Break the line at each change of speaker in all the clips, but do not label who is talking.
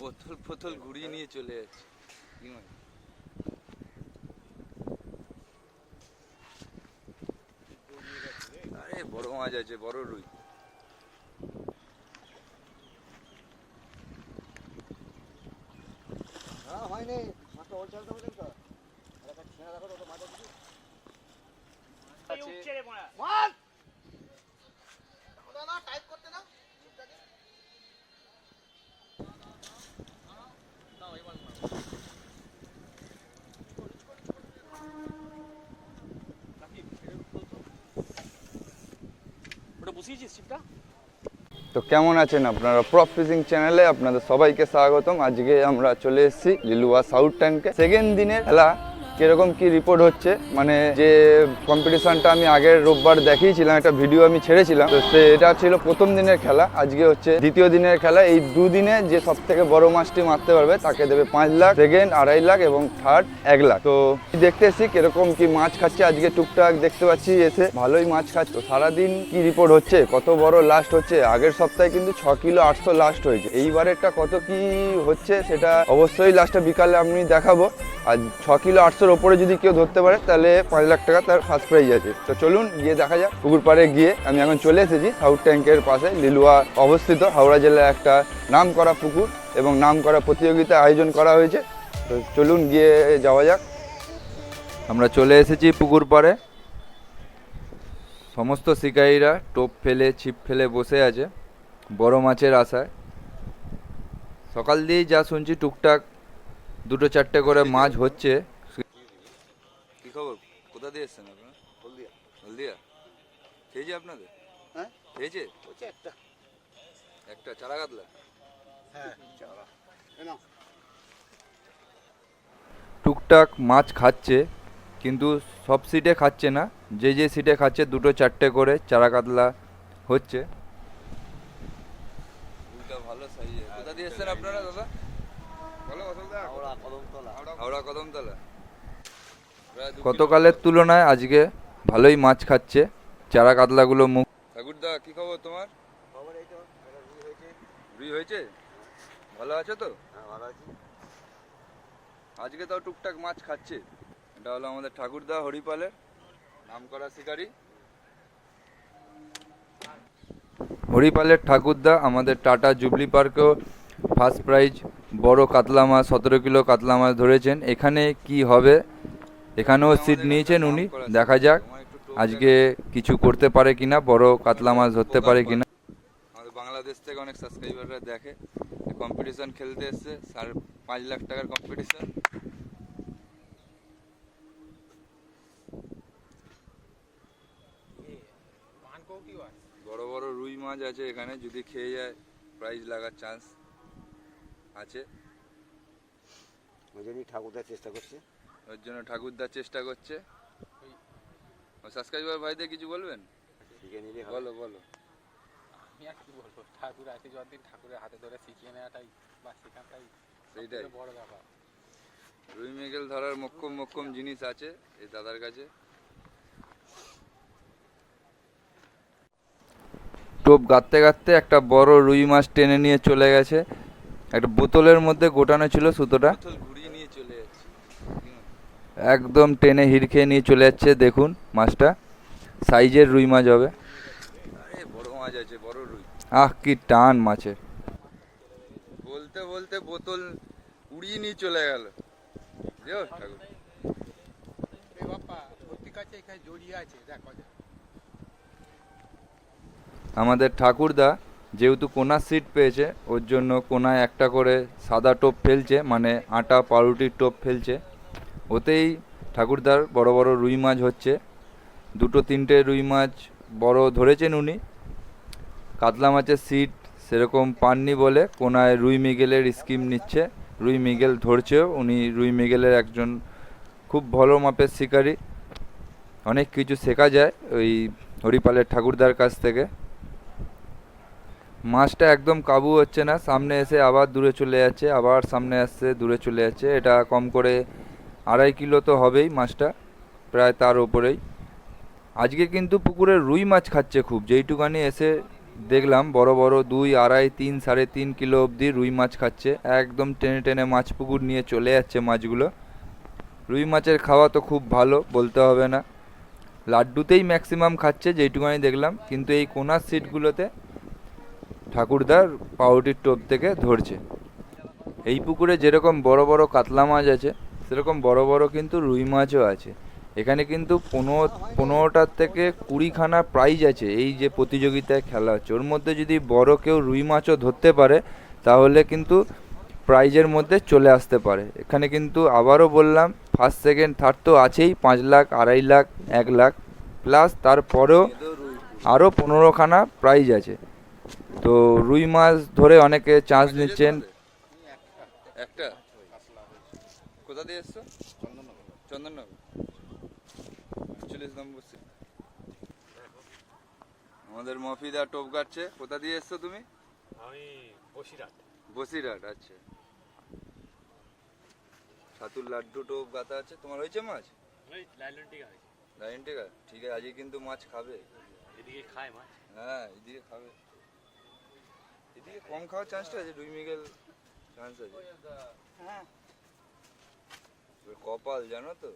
বোতল ফোতল ঘুরিয়ে নিয়ে চলে যাচ্ছে? আরে, বড় মাছ আছে, বড় রুই।
হ্যাঁ হয়নি। মাছটা ওর চালতে বলছেন তো? একটা ছেঁড়া দেখো তো মাছ আছে
আছে
মাছ ওটা না টাইপ করতে না
তো কেমন আছেন আপনারা? প্রপ ফিশিং চ্যানেলে আপনাদের সবাইকে স্বাগতম। আজকে আমরা চলে এসেছি লিলুয়া সাউথ ট্যাঙ্কে। সেকেন্ড দিনের খেলা কীরকম কি রিপোর্ট হচ্ছে? মানে যে কম্পিটিশনটা আমি আগের রোববার দেখিয়েছিলাম, একটা ভিডিও আমি ছেড়েছিলাম। তো সেটা ছিল প্রথম দিনের খেলা, আজকে হচ্ছে দ্বিতীয় দিনের খেলা। এই দুদিনে যে সব থেকে বড় মাছটি মারতে পারবে, তাকে দেবে পাঁচ লাখ সেকেন্ড আড়াই লাখ এবং থার্ড এক লাখ। তো দেখতে এসেছি কীরকম কি মাছ খাচ্ছে। আজকে টুকটাক দেখতে পাচ্ছি এসে ভালোই মাছ খাচ্ছে। সারাদিন কি রিপোর্ট হচ্ছে? কত বড় লাস্ট হচ্ছে? আগের সপ্তাহে কিন্তু ছ কিলো আটশো লাস্ট হয়েছে। এইবারেরটা কত কি হচ্ছে, সেটা অবশ্যই লাস্টে বিকালে আমি দেখাবো। আর ছ কিলো আটশোর ওপরে যদি কেউ ধরতে পারে, তাহলে পাঁচ লাখ টাকা তার ফার্স্ট প্রাইজ আছে। তো চলুন গিয়ে দেখা যাক। পুকুর পাড়ে গিয়ে আমি এখন চলে এসেছি সাউথ ট্যাঙ্কের পাশে, লিলুয়া অবস্থিত। হাওড়া জেলায় একটা নাম করা পুকুর এবং নাম করা প্রতিযোগিতা আয়োজন করা হয়েছে। তো চলুন গিয়ে যাওয়া যাক। আমরা চলে এসেছি পুকুর পাড়ে। সমস্ত শিকারীরা টোপ ফেলে, ছিপ ফেলে বসে আছে, বড় মাছের আশায়। সকাল দিয়েই যা শুনছি, টুকটাক দুটো চারটে করে মাছ হচ্ছে কি খবর কোথা দিয়ে এসছেন আপনারা
হলদিয়া
হলদিয়া খেয়েছে আপনাদের
হ্যাঁ
খেয়েছে
হচ্ছে একটা
একটা চারা কাতলা
হ্যাঁ চারা এ নাও
টুকটাক মাছ খাচ্ছে কিন্তু সব সিটে খাচ্ছে না। যে যে সিটে খাচ্ছে দুটো চারটে করে চারা কাতলা হচ্ছে। ভালো সাইজে কোথা দিয়ে এসছেন আপনারা দাদা? বলো
হাওড়া কদমতলা।
গতকালের তুলনায় আজকে ভালোই মাছ খাচ্ছে। চারা কাতলাগুলো মুখ ঠাকুরদা কি খবর তোমার?
খবর এই তো একটা রুই হয়েছে?
ভালো আছো তো?
হ্যাঁ ভালো আছি।
আজকে তাও টুকটাক মাছ খাচ্ছে। এটা হলো আমাদের ঠাকুরদা হরিপালের। নাম করা শিকারি। হরিপালের ঠাকুরদা আমাদের টাটা জুবলি পার্কেও ফার্স্ট প্রাইজ বড় কাতলা মাছ সতেরো কিলো কাতলা মাছ ধরেছেন। এখানে কি হবে? এখানেও সিট নিয়েছেন উনি। দেখা যাক আজকে কিছু করতে পারে কিনা বড় কাতলা মাছ ধরতে পারে কিনা। আমাদের বাংলাদেশ থেকে অনেক সাবস্ক্রাইবাররা দেখে। কম্পিটিশন খেলতে এসছে। সাড়ে পাঁচ লাখ টাকার কম্পিটিশন বড় বড় রুই মাছ আছে এখানে যদি খেয়ে যায় প্রাইজ লাগার চান্স আছে।
ওই জন্যই ঠাকুরদার চেষ্টা করছে।
ওর জন্য ঠাকুরদার চেষ্টা করছে। সাবস্ক্রাইবার ভাইদের কিছু বলবেন?
শিখে নিলে
বলো বলো।
আমি আর কি বলব? ঠাকুর আছে যতদিন ঠাকুরের হাতে ধরে শিখিয়ে নেওয়াটাই বা শেখাটাই
সেইটাই।
বড় ব্যাপার।
রুই মেগেল ধরার মক্কম মক্কম জিনিস আছে এই দাদার কাছে। টোপ গাঁততে গাঁততে একটা বড় রুই মাছ টেনে নিয়ে চলে গেছে। একটা বোতলের মধ্যে গোটানো ছিল সুতোটা। ঘুরিয়ে নিয়ে চলে যাচ্ছে। একদম টেনে হিড় নিয়ে চলে যাচ্ছে দেখুন মাছটা। সাইজের রুই মাছ হবে। আরে বড় মাছ আছে বড় রুই। আহ কি টান মাছের। বলতে বলতে বোতল উড়িয়ে নিয়ে চলে গেল। বুঝছ ঠাকুর
বাপ্পা কাছে জড়িয়ে আছে। দেখো
আমাদের ঠাকুরদা যেহেতু কোনার সিট পেয়েছে, ওর জন্য কোনায় একটা করে সাদা টোপ ফেলছে মানে আটা, পাউরুটির টোপ ফেলছে। ওতেই ঠাকুরদার বড় বড় রুই মাছ হচ্ছে। দুটো তিনটে রুই মাছ বড় ধরেছেন উনি। কাতলা মাছের সিট সেরকম পাননি বলে কোনায় রুই মিগেলের স্কিম নিচ্ছে। রুই মিগেল ধরছেও, উনি রুই মিগেলের একজন খুব ভালো মাপের শিকারী। অনেক কিছু শেখা যায় ওই হরিপালের ঠাকুরদার কাছ থেকে। মাছটা একদম কাবু হচ্ছে না, সামনে এসে আবার দূরে চলে যাচ্ছে, আবার সামনে আসছে, দূরে চলে যাচ্ছে, এটা কম করে আড়াই কিলো তো হবেই মাছটা, প্রায় তার ওপরেই আজকে কিন্তু পুকুরে রুই মাছ খাচ্ছে খুব, যেইটুকানি এসে দেখলাম, বড় বড় দুই, আড়াই, তিন, সাড়ে তিন কিলো অবধি রুই মাছ খাচ্ছে, একদম টেনে টেনে মাছ পুকুর নিয়ে চলে যাচ্ছে মাছগুলো। রুই মাছের খাওয়া তো খুব ভালো, বলতে হবে না। লাড্ডুতেই ম্যাক্সিমাম খাচ্ছে, যেইটুকানি দেখলাম, কিন্তু এই কোনার সিটগুলোতে ঠাকুরদার পাউটির টোপ থেকে ধরছে। এই পুকুরে যেরকম বড় বড় কাতলা মাছ আছে, সেরকম বড় বড় কিন্তু রুই মাছও আছে। এখানে কিন্তু পনেরো, পনেরোটার থেকে কুড়িখানা প্রাইজ আছে এই যে প্রতিযোগিতায় খেলা হচ্ছে। ওর মধ্যে যদি বড় কেউ রুই মাছও ধরতে পারে, তাহলে কিন্তু প্রাইজের মধ্যে চলে আসতে পারে। এখানে কিন্তু আবারও বললাম ফার্স্ট সেকেন্ড থার্ড তো আছেই, পাঁচ লাখ, আড়াই লাখ, এক লাখ। প্লাস তারপরেও আরও পনেরোখানা প্রাইজ আছে। তো রুই মাছ ধরে অনেকে চান্স নিচ্ছেন। একটা। কোথা দিয়ে এসছো? চন্দননগর। চল্লিশ নম্বর আমাদের মফিদা টোপ কাটছে। কোথা দিয়ে এসছো তুমি?
আমি বসিরহাট।
বসিরহাট আচ্ছা। ছাতুর লাড্ডু টোপ গাতা আছে। তোমার হয়েছে মাছ?
লাইলন টিকা?
ঠিক আছে আজকে কিন্তু মাছ খাবে।
এদিকে খায় মাছ।
হ্যাঁ এদিকে খাবে। এদিকে কম খাওয়ার চান্সটা আছে মিগেল চান্স আছে। এবার কপাল জানো তো?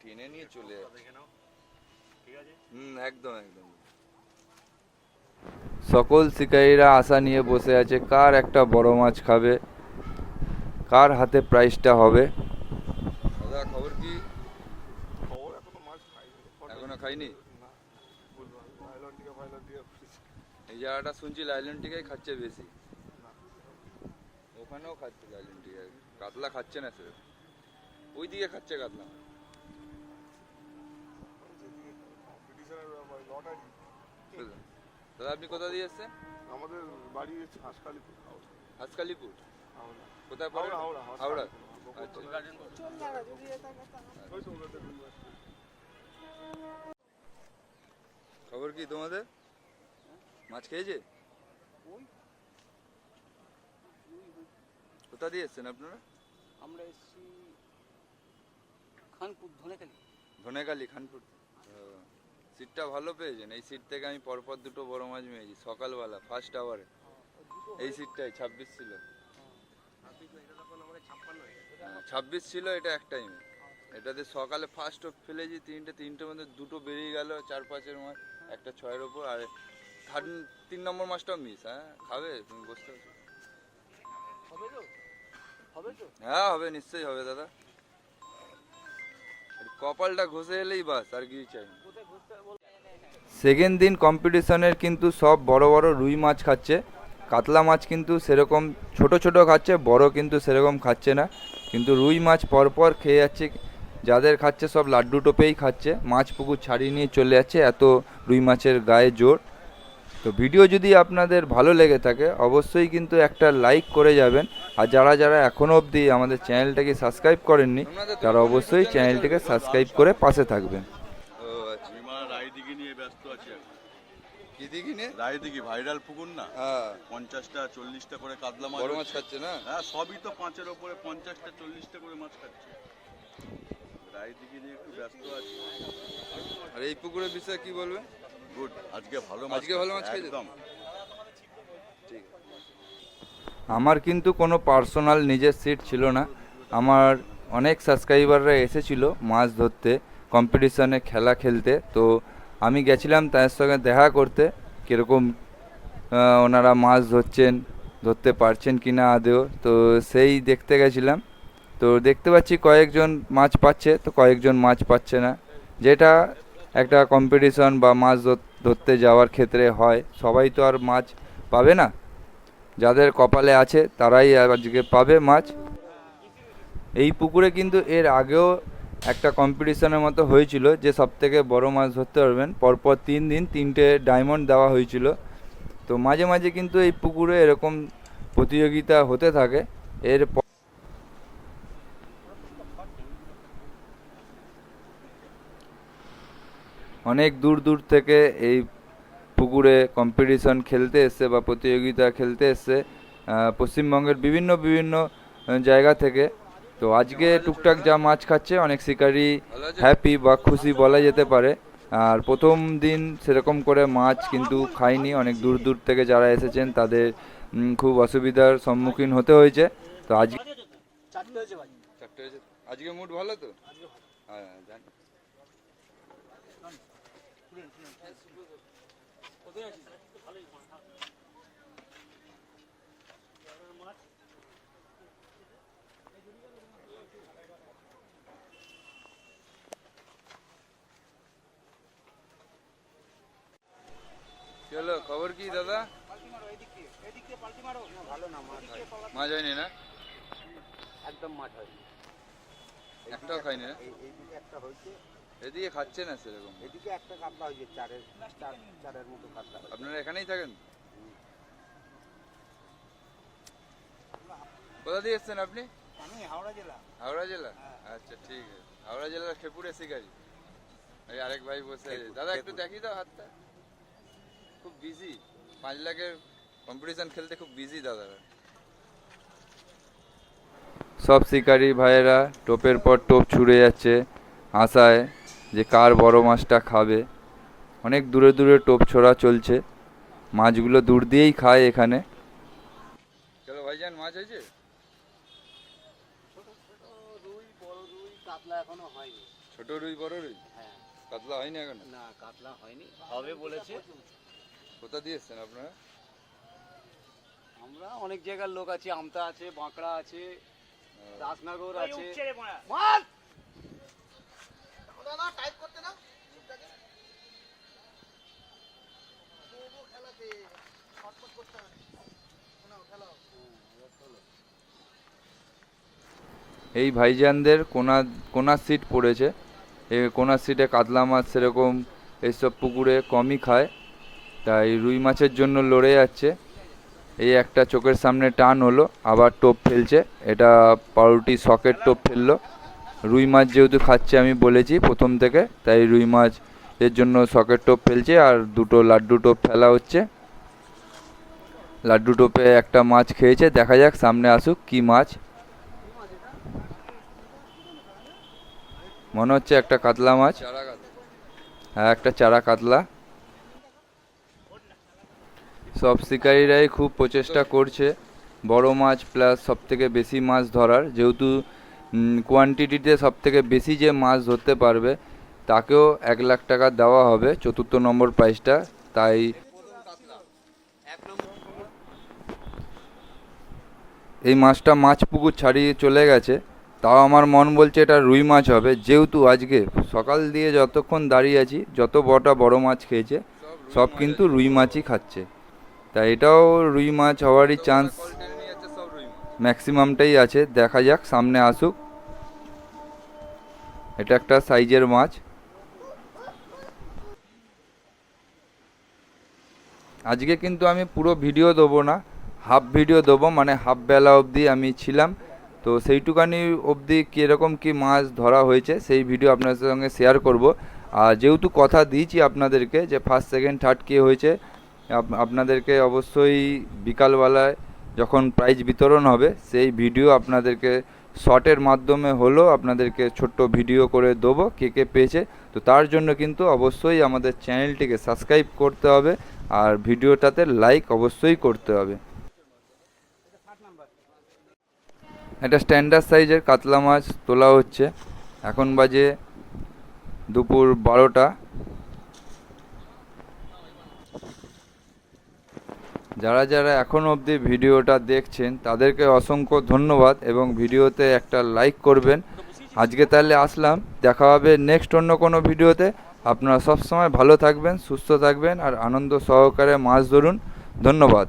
টেনে নিয়ে চলে যাচ্ছে।
দেখে নাও। ঠিক আছে?
হুম একদম একদম। সকল শিকারীরা আশা নিয়ে বসে আছে কার একটা বড় মাছ খাবে? কার হাতে প্রাইসটা হবে? দাদা খবর কি?
খবর এখনও মাছ খাইনি।
এখনও খাইনি
না বলব লাইলন টিকা ফাইলন টিকা
এই জায়গাটা শুনছি লাইলন টিকাই খাচ্ছে বেশি। ওখানেও খাচ্ছে লাইলন টিকাই। কাতলা খাচ্ছে না সে। ওই দিকে খাচ্ছে কাতলা। দাদা আপনি কোথা দিয়ে এসছেন?
আমাদের বাড়ি হাঁসকালিপুর
হাসকালিপুর কোথায় পড়ে
হাওড়া। হাওড়া।
আচ্ছা। খবর কি তোমাদের? মাছ খেয়েছে? কোথা দিয়ে এসছেন আপনারা?
আমরা এসেছি খানপুর ধনেখালি।
ধনেকালি খানপুর। সিটটা ভালো পেয়েছেন? এই সিট থেকে আমি পরপর দুটো বড় মাছ মেয়েছি সকালবেলা ফার্স্ট আওয়ারে এই সিটটাই ছাব্বিশ ছিল। ছাব্বিশ ছিল এটা এক টাইমে এটাতে সকালে ফার্স্ট ফেলেছি তিনটে তিনটের মধ্যে দুটো বেরিয়ে গেল চার পাঁচের মাছ একটা ছয়ের ওপর আর থার্ড তিন নম্বর মাছটাও মিস হ্যাঁ? খাবে? তুমি বসতে
হবে তো? হবে তো?
হ্যাঁ হবে নিশ্চয়ই হবে দাদা। কপালটা ঘষে এলেই বাস আর কিছু চাই সেকেন্ড দিন কম্পিটিশনের কিন্তু সব বড় বড় রুই মাছ খাচ্ছে। কাতলা মাছ কিন্তু সেরকম ছোট ছোট খাচ্ছে বড় কিন্তু সেরকম খাচ্ছে না। কিন্তু রুই মাছ পরপর খেয়ে যাচ্ছে। যাদের খাচ্ছে সব লাড্ডু টোপেই খাচ্ছে। মাছ পুকুর ছাড়িয়ে নিয়ে চলে যাচ্ছে। এত রুই মাছের গায়ে জোর। তো ভিডিও যদি আপনাদের ভালো লেগে থাকে অবশ্যই কিন্তু একটা লাইক করে যাবেন। আর যারা যারা এখনও অবধি আমাদের চ্যানেলটাকে সাবস্ক্রাইব করেননি তারা অবশ্যই চ্যানেলটিকে সাবস্ক্রাইব করে পাশে থাকবেন। আচ্ছা।
রায়দিঘি ভাইরাল পুকুর না?
হ্যাঁ।
পঞ্চাশটা চল্লিশটা করে কাতলা মাছ
বড় মাছ খাচ্ছে না?
হ্যাঁ সবই তো পাঁচের ওপরে পঞ্চাশটা চল্লিশটা করে মাছ খাচ্ছে। রায়দিঘি নিয়ে একটু ব্যস্ত আছে।
আর এই পুকুরের বিষয়ে কি বলবেন?
গুড আজকে ভালো মাছ
আজকে ভালো মাছ
একদম।
আমার কিন্তু কোনো পার্সোনাল নিজের সিট ছিল না। আমার অনেক সাবস্ক্রাইবাররা এসেছিল মাছ ধরতে কম্পিটিশনে খেলা খেলতে। তো আমি গেছিলাম তাদের সঙ্গে দেখা করতে কীরকম ওনারা মাছ ধরছেন ধরতে পারছেন কি না আদেও তো সেই দেখতে গেছিলাম। তো দেখতে পাচ্ছি কয়েকজন মাছ পাচ্ছে তো কয়েকজন মাছ পাচ্ছে না। যেটা একটা কম্পিটিশন বা মাছ ধরতে যাওয়ার ক্ষেত্রে হয়। সবাই তো আর মাছ পাবে না। যাদের কপালে আছে, তারাই আজকে পাবে মাছ। এই পুকুরে কিন্তু এর আগেও একটা কম্পিটিশনের মতো হয়েছিল, যে সব থেকে বড় মাছ ধরতে পারবেন। পরপর তিন দিন তিনটে ডায়মন্ড দেওয়া হয়েছিল। তো মাঝে মাঝে কিন্তু এই পুকুরে এরকম প্রতিযোগিতা হতে থাকে। এর অনেক দূর দূর থেকে এই পুকুরে কম্পিটিশন খেলতে এসছে বা প্রতিযোগিতা খেলতে এসছে পশ্চিমবঙ্গের বিভিন্ন বিভিন্ন জায়গা থেকে। তো আজকে টুকটাক যা মাছ খাচ্ছে অনেক শিকারি হ্যাপি বা খুশি বলা যেতে পারে। আর প্রথম দিন সেরকম করে মাছ কিন্তু খাইনি। অনেক দূর দূর থেকে যারা এসেছেন তাদের খুব অসুবিধার সম্মুখীন হতে হয়েছে। তো আজ
চারটে হয়েছে ভাই।
চারটে হয়েছে। আজকে মুড ভালো তো?
আজকে
হ্যাঁ জানি
কোথায় আছিস ভালোই
কি হলো খবর কি দাদা?
ভালো না মাছ
হয়নি না?
একদম মাছ হয়
একটাও খাইনি না?
এইদিকে একটা হয়েছে।
এদিকে খাচ্ছে না সেরকম?
এদিকে একটা কাতলা হয়েছে চারের চারের মতো কাতলা
আপনারা এখানেই থাকেন? কোথা দিয়ে এসছেন আপনি?
আমি হাওড়া জেলা।
হাওড়া জেলা? আচ্ছা ঠিক আছে। হাওড়া জেলার খেপুরে শিকারি এই আরেক ভাই বসে দাদা একটু দেখি দাও হাতটা। খুব বিজি পাঁচ লাখের কম্পিটিশন খেলতে খুব বিজি দাদারা সব শিকারি ভাইয়েরা টোপের পর টোপ ছুঁড়ে যাচ্ছে আশায় যে কার বড় মাছটা খাবে। অনেক দূরে দূরে টোপ ছোড়া চলছে মাছগুলো দূর দিয়েই খায় এখানে। চলো ভাইজান মাছ হয়েছে?
রুই বড় রুই কাতলা এখনও হয়নি।
ছোট রুই বড় রুই?
হ্যাঁ।
কাতলা হয়নি এখন?
না কাতলা হয়নি হবে বলেছে।
কোথা দিয়ে এসছেন আপনারা?
আমরা অনেক জায়গার লোক আছে আমতা আছে বাঁকড়া আছে দাসনগর আছে।
এই ভাইজানদের কোনা কোনা সিট পড়েছে। এই কোনা সিটে কাতলা মাছ সেরকম এইসব পুকুরে কমই খায়। তাই রুই মাছের জন্য লড়ে যাচ্ছে। এই একটা চোখের সামনে টান হলো, আবার টোপ ফেলছে। এটা পাউরুটি সকেট টোপ ফেলল। রুই মাছ যেহেতু খাচ্ছে আমি বলেছি প্রথম থেকে, তাই রুই মাছ এর জন্য সকেট টোপ ফেলছে আর দুটো লাড্ডু টোপ ফেলা হচ্ছে। লাড্ডু টোপে একটা মাছ খেয়েছে, দেখা যাক সামনে আসুক কি মাছ। মনে হচ্ছে একটা কাতলা মাছ। হ্যাঁ একটা চারা কাতলা। সব শিকারীরাই খুব প্রচেষ্টা করছে। বড় মাছ প্লাস সব থেকে বেশি মাছ ধরার। যেহেতু কোয়ান্টিটিতে সব থেকে বেশি যে মাছ ধরতে পারবে, তাকেও এক লাখ টাকা দেওয়া হবে। চতুর্থ নম্বর প্রাইজটা তাই এই মাছটা মাছ পুকুর ছাড়িয়ে চলে গেছে। তাও আমার মন বলছে এটা রুই মাছ হবে। যেহেতু আজকে সকাল দিয়ে যতক্ষণ দাঁড়িয়ে আছি, যত বটা বড় মাছ খেয়েছে, সব কিন্তু রুই মাছই খাচ্ছে। তা এটাও রুই মাছ হওয়ারই চান্স ম্যাক্সিমামটাই আছে দেখা যাক সামনে আসুক। এটা একটা সাইজের মাছ। আজকে কিন্তু আমি পুরো ভিডিও দেবো না হাফ ভিডিও দেবো মানে হাফ বেলা অবধি আমি ছিলাম। তো সেইটুকানি অবধি কীরকম কী মাছ ধরা হয়েছে সেই ভিডিও আপনাদের সঙ্গে শেয়ার করব। আর যেহেতু কথা দিয়েছি আপনাদেরকে যে ফার্স্ট সেকেন্ড থার্ড কে হয়েছে আপনাদেরকে অবশ্যই বিকালবেলায় যখন প্রাইজ বিতরণ হবে, সেই ভিডিও আপনাদেরকে শর্টের মাধ্যমে হলেও আপনাদেরকে ছোট্ট ভিডিও করে দেবো, কে কে পেয়েছে। তো তার জন্য কিন্তু অবশ্যই আমাদের চ্যানেলটিকে সাবস্ক্রাইব করতে হবে, আর ভিডিওটাতে লাইক অবশ্যই করতে হবে। একটা স্ট্যান্ডার্ড সাইজের কাতলা মাছ তোলা হচ্ছে। এখন বাজে দুপুর বারোটা। যারা যারা এখন অবধি ভিডিওটা দেখছেন, তাদেরকে অসংখ্য ধন্যবাদ এবং ভিডিওতে একটা লাইক করবেন। আজকে তাহলে আসলাম, দেখা হবে নেক্সট অন্য কোনো ভিডিওতে। আপনারা সবসময় ভালো থাকবেন, সুস্থ থাকবেন আর আনন্দ সহকারে মাছ ধরুন। ধন্যবাদ।